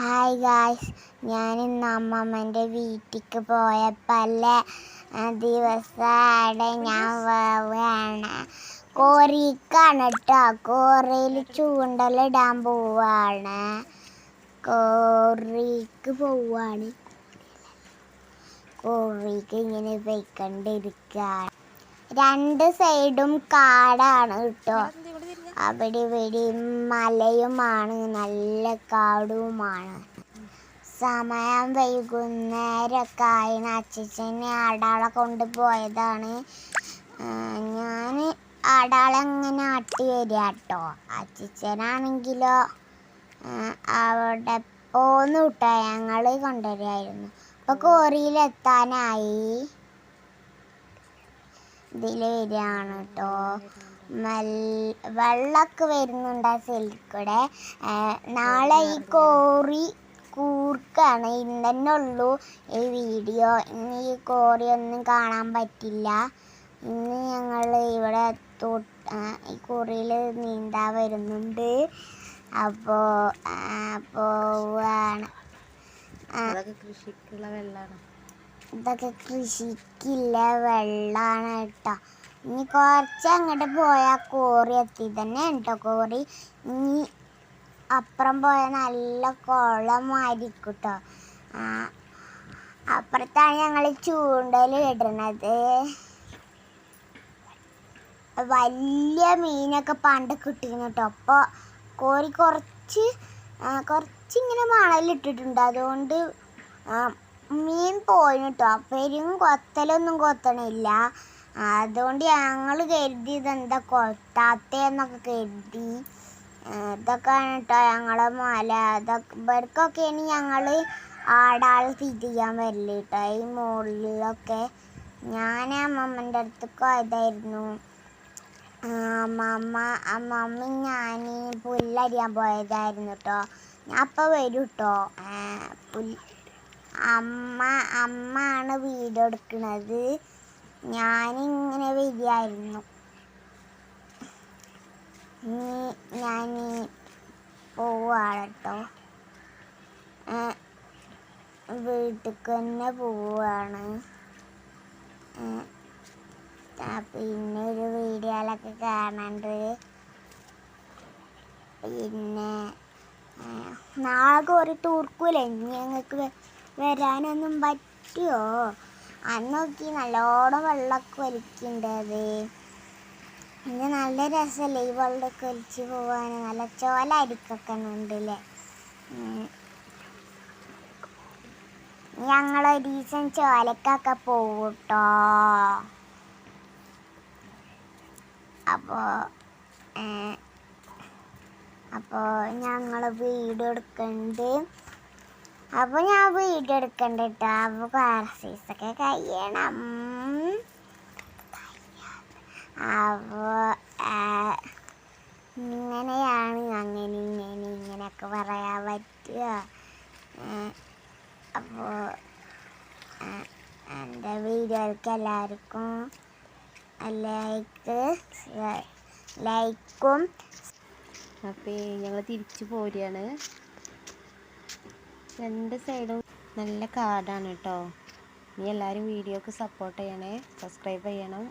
Hi guys ഞാൻ ഇന്ന് അമ്മമ്മന്റെ വീട്ടിക്ക് പോയപ്പല്ലേ ദിവസമാടെ ഞാൻ വേവാണ് കോറിക്കാണ് കേട്ടോ കോറിയിൽ ചൂണ്ടലിടാൻ പോവാണ്. കോറിക്ക് പോവാണ്. കോറിക്ക് ഇങ്ങനെ പോയിക്കൊണ്ടിരിക്കുകയാണ് രണ്ട് സൈഡും കാടാണ് കേട്ടോ അവിടെ ഇവിടെ മലയുമാണ് നല്ല കാടുമാണ്. സമയം വൈകുന്നേരമൊക്കെ ആയിന് അച്ഛനെ ആടാളെ കൊണ്ടുപോയതാണ്. ഞാൻ ആടാളെങ്ങനെ ആട്ടി വരിക കേട്ടോ. അച്ഛനാണെങ്കിലോ അവിടെ പോന്നു കിട്ടോ. ഞങ്ങൾ കൊണ്ടുവരികയായിരുന്നു. അപ്പോൾ കോറിയിലെത്താനായി. ഇതിൽ വരികയാണ് കേട്ടോ. വെള്ളമൊക്കെ വരുന്നുണ്ട് ആ സൈഡിൽ കൂടെ. നാളെ ഈ കോറി കൂർക്കാണ്. ഇന്ന് ഉള്ളൂ ഈ വീഡിയോ ഇന്ന് ഈ കോറി ഒന്നും കാണാൻ പറ്റില്ല. ഇന്ന് ഞങ്ങൾ ഇവിടെ ഈ കോറിയിൽ നീന്താൻ വരുന്നുണ്ട്. അപ്പോൾ പോവാണ്. കൃഷിക്കുള്ള വെള്ളമാണ് ഇതൊക്കെ കൃഷിക്കില്ല വെള്ളമാണ് കേട്ടോ. ഇനി കുറച്ച് അങ്ങോട്ട് പോയാൽ കോറി എത്തി. തന്നെ കേട്ടോ കോറി ഇനി അപ്പുറം പോയാൽ നല്ല കുളമായിരിക്കും കേട്ടോ അപ്പുറത്താണ് ഞങ്ങൾ ചൂണ്ടൽ ഇടണത്. വലിയ മീനൊക്കെ പണ്ട് കിട്ടിയിരുന്നു കേട്ടോ അപ്പോൾ കോരി കുറച്ച് കുറച്ചിങ്ങനെ മണലിട്ടിട്ടുണ്ട്. അതുകൊണ്ട് മീൻ പോയിട്ടോ പെരും കൊത്തലൊന്നും കൊത്തണില്ല. അതുകൊണ്ട് ഞങ്ങൾ കരുതി ഇതെന്താ കൊത്താത്തേന്നൊക്കെ കരുതി. ഇതൊക്കെയാണ് കേട്ടോ ഞങ്ങളെ മല. ഇതൊക്കെ ഇവർക്കൊക്കെയാണ് ഞങ്ങൾ ആടാൾ തിരിയാൻ വരൽ കേട്ടോ ഈ മുകളിലൊക്കെ ഞാൻ അമ്മമ്മന്റെ അടുത്തേക്ക് പോയതായിരുന്നു. അമ്മമ്മ അമ്മമ്മ ഞാൻ പുല്ലരിയാൻ പോയതായിരുന്നു കേട്ടോ ഞാൻ അപ്പോൾ വരും കേട്ടോ പുല്ല് അമ്മ അമ്മ ആണ് വീഡിയോ എടുക്കുന്നത് ഞാനിങ്ങനെ വരികയായിരുന്നു. ഞാൻ പോവാട്ടോ വീട്ടിലേക്ക് തന്നെ പോവാണ്. പിന്നെ ഒരു വീഡിയോയിലൊക്കെ കാണാണ്ട്. പിന്നെ നാളെ കുറേ ടൂർക്കൂലേ ഞങ്ങൾക്ക് വരാനൊന്നും പറ്റുമോ അന്ന് നോക്കി നല്ലോണം വെള്ളമൊക്കെ വലിക്കണ്ടത്. പിന്നെ നല്ല രസമല്ലേ ഈ വെള്ളമൊക്കെ വലിച്ച് പോവാൻ നല്ല ചോല അരിക്കൊക്കെ ഉണ്ടല്ലേ. ഞങ്ങൾ ഒരു ദിവസം ചോലക്കൊക്കെ പോവും കേട്ടോ അപ്പോൾ അപ്പോൾ ഞങ്ങൾ വീട് എടുക്കുന്നുണ്ട് അപ്പോൾ ഞാൻ വീഡിയോ എടുക്കണ്ട കേട്ടോ അപ്പോൾ ക്ലാസ്സീസൊക്കെ കഴിയണം. അപ്പോൾ ഇങ്ങനെയാണ് അങ്ങനെ ഇങ്ങനെ ഇങ്ങനെയൊക്കെ പറയാൻ പറ്റുക. അപ്പോൾ എന്റെ വീഡിയോയ്ക്ക് എല്ലാവർക്കും ലൈക്ക് ലൈക്കും അപ്പോൾ ഞങ്ങൾ തിരിച്ചു പോരുകയാണ് രണ്ട് സൈഡും നല്ല കാടാണ് കേട്ടോ. നീ എല്ലാവരും വീഡിയോക്ക് സപ്പോർട്ട് ചെയ്യണേ. സബ്സ്ക്രൈബ് ചെയ്യണം.